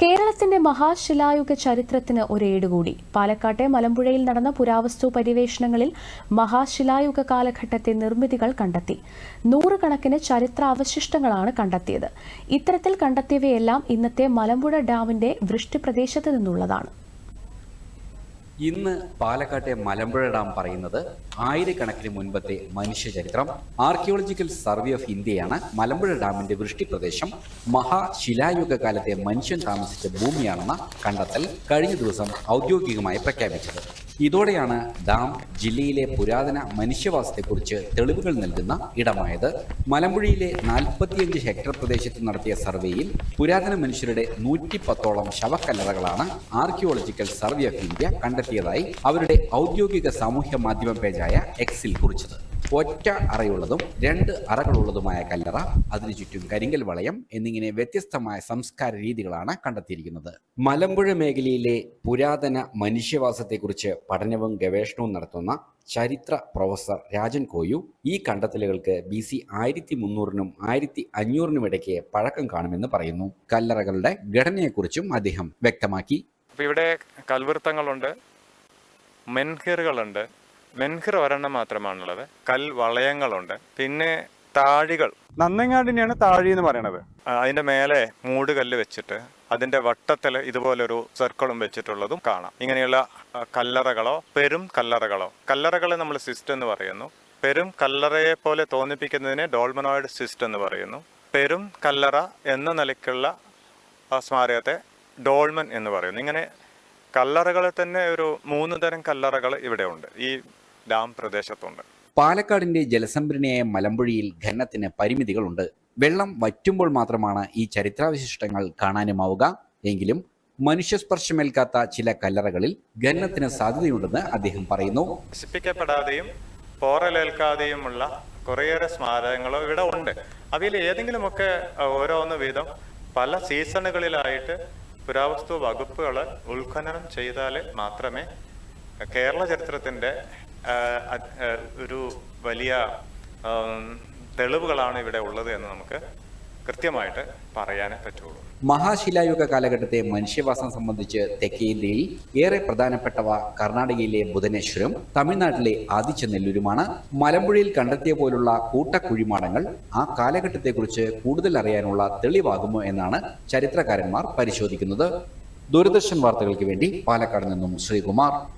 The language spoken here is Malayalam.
കേരളത്തിന്റെ മഹാശിലായുഗ ചരിത്രത്തിന് ഒരേടുകൂടി. പാലക്കാട്ടെ മലമ്പുഴയിൽ നടന്ന പുരാവസ്തു പര്യവേഷണങ്ങളിൽ മഹാശിലായുഗ കാലഘട്ടത്തെ നിർമ്മിതികൾ കണ്ടെത്തി. നൂറുകണക്കിന് ചരിത്ര അവശിഷ്ടങ്ങളാണ് കണ്ടെത്തിയത്. ഇത്തരത്തിൽ കണ്ടെത്തിയവയെല്ലാം ഇന്നത്തെ മലമ്പുഴ ഡാമിന്റെ വൃഷ്ടിപ്രദേശത്ത് നിന്നുള്ളതാണ്. ഇന്ന് പാലക്കാട്ടെ മലമ്പുഴ ഡാം പറയുന്നത് ആയിരക്കണക്കിന് മുൻപത്തെ മനുഷ്യചരിത്രം. ആർക്കിയോളജിക്കൽ സർവേ ഓഫ് ഇന്ത്യയാണ്. മലമ്പുഴ ഡാമിന്റെ വൃഷ്ടിപ്രദേശം മഹാശിലായുഗ കാലത്തെ മനുഷ്യൻ താമസിച്ച ഭൂമിയാണെന്ന കണ്ടെത്തൽ കഴിഞ്ഞ ദിവസം ഔദ്യോഗികമായി പ്രഖ്യാപിച്ചത്. ഇതോടെയാണ് ഡാം ജില്ലയിലെ പുരാതന മനുഷ്യവാസത്തെക്കുറിച്ച് തെളിവുകൾ നൽകുന്ന ഇടമായത്. മലമ്പുഴയിലെ നാൽപ്പത്തിയഞ്ച് ഹെക്ടർ പ്രദേശത്ത് നടത്തിയ സർവേയിൽ പുരാതന മനുഷ്യരുടെ നൂറ്റി പത്തോളം ശവക്കല്ലറകളാണ് ആർക്കിയോളജിക്കൽ സർവേ ഓഫ് ഇന്ത്യ കണ്ടെത്തിയതായി അവരുടെ ഔദ്യോഗിക സാമൂഹ്യ മാധ്യമ പേജായ എക്സിൽ കുറിച്ചത്. ഒറ്റ അറയുള്ളതും രണ്ട് അറകളുള്ളതുമായ കല്ലറ അതിനു ചുറ്റും കരിങ്കൽ വളയം എന്നിങ്ങനെ വ്യത്യസ്തമായ സംസ്കാര രീതികളാണ് കണ്ടെത്തിയിരിക്കുന്നത്. മലമ്പുഴ മേഖലയിലെ പുരാതന മനുഷ്യവാസത്തെക്കുറിച്ച് പഠനവും ഗവേഷണവും നടത്തുന്ന ചരിത്ര പ്രൊഫസർ രാജൻ കോയു ഈ കണ്ടെത്തലുകൾക്ക് ബി സി ആയിരത്തി മുന്നൂറിനും ആയിരത്തി അഞ്ഞൂറിനും ഇടയ്ക്ക് പഴക്കം കാണുമെന്ന് പറയുന്നു. കല്ലറകളുടെ ഘടനയെക്കുറിച്ചും അദ്ദേഹം വ്യക്തമാക്കി. ഇവിടെ കൽവൃത്തങ്ങളുണ്ട് മെൻഹിറുകളുണ്ട് മെൻഹിർ ഒരെണ്ണം മാത്രമാണുള്ളത്. കൽ വളയങ്ങളുണ്ട്. പിന്നെ താഴികൾ. നന്നങ്ങാടിനെയാണ് താഴി എന്ന് പറയണത്. അതിന്റെ മേലെ മൂട് കല്ല് വെച്ചിട്ട് അതിന്റെ വട്ടത്തിൽ ഇതുപോലൊരു സർക്കിളും വെച്ചിട്ടുള്ളതും കാണാം. ഇങ്ങനെയുള്ള കല്ലറകളോ പെരും കല്ലറകളോ. കല്ലറകളെ നമ്മൾ സിസ്റ്റ് എന്ന് പറയുന്നു. പെരും കല്ലറയെ പോലെ തോന്നിപ്പിക്കുന്നതിനെ ഡോൾമനോയിഡ് സിസ്റ്റ് എന്ന് പറയുന്നു. പെരും കല്ലറ എന്ന നിലയ്ക്കുള്ള സ്മാരകത്തെ ഡോൾമൻ എന്ന് പറയുന്നു. ഇങ്ങനെ കല്ലറകളെ തന്നെ ഒരു മൂന്ന് തരം കല്ലറകൾ ഇവിടെ ഉണ്ട്. ഈ ഡാം പ്രദേശത്തുണ്ട്. പാലക്കാടിന്റെ ജലസംഭരണിയായ മലമ്പുഴയിൽ ഖനനത്തിന് പരിമിതികളുണ്ട്. വെള്ളം വറ്റുമ്പോൾ മാത്രമാണ് ഈ ചരിത്രാവശിഷ്ടങ്ങൾ കാണാനുമാവുക. എങ്കിലും മനുഷ്യസ്പർശമേൽക്കാത്ത ചില കല്ലറകളിൽ ഖനനത്തിന് സാധ്യതയുണ്ടെന്ന് അദ്ദേഹം പറയുന്നു. നശിപ്പിക്കപ്പെടാതെയും പോറലേൽക്കാതെയുമുള്ള കുറേയേറെ സ്മാരകങ്ങളോ ഇവിടെ ഉണ്ട്. അവയിൽ ഏതെങ്കിലുമൊക്കെ ഓരോന്ന് വീതം പല സീസണുകളിലായിട്ട് പുരാവസ്തു വകുപ്പുകൾ ഉത്ഖനനം ചെയ്താൽ മാത്രമേ കേരള ചരിത്രത്തിന്റെ ഒരു വലിയ തെളിവുകളാണ് ഇവിടെ ഉള്ളത് എന്ന് നമുക്ക് കൃത്യമായിട്ട് പറയാനേ പറ്റുള്ളൂ. മഹാശിലായുഗ കാലഘട്ടത്തെ മനുഷ്യവാസം സംബന്ധിച്ച് തെക്കേ ഇന്ത്യയിൽ ഏറെ പ്രധാനപ്പെട്ടവ കർണാടകയിലെ ബുധനേശ്വരം തമിഴ്നാട്ടിലെ ആദിച്ചനെല്ലൂരുമാണ്. മലമ്പുഴയിൽ കണ്ടെത്തിയ പോലുള്ള കൂട്ടക്കുഴിമാടങ്ങൾ ആ കാലഘട്ടത്തെക്കുറിച്ച് കൂടുതൽ അറിയാനുള്ള തെളിവാകുമോ എന്നാണ് ചരിത്രകാരന്മാർ പരിശോധിക്കുന്നത്. ദൂരദർശൻ വാർത്തകൾക്ക് വേണ്ടി പാലക്കാട് നിന്നും ശ്രീകുമാർ.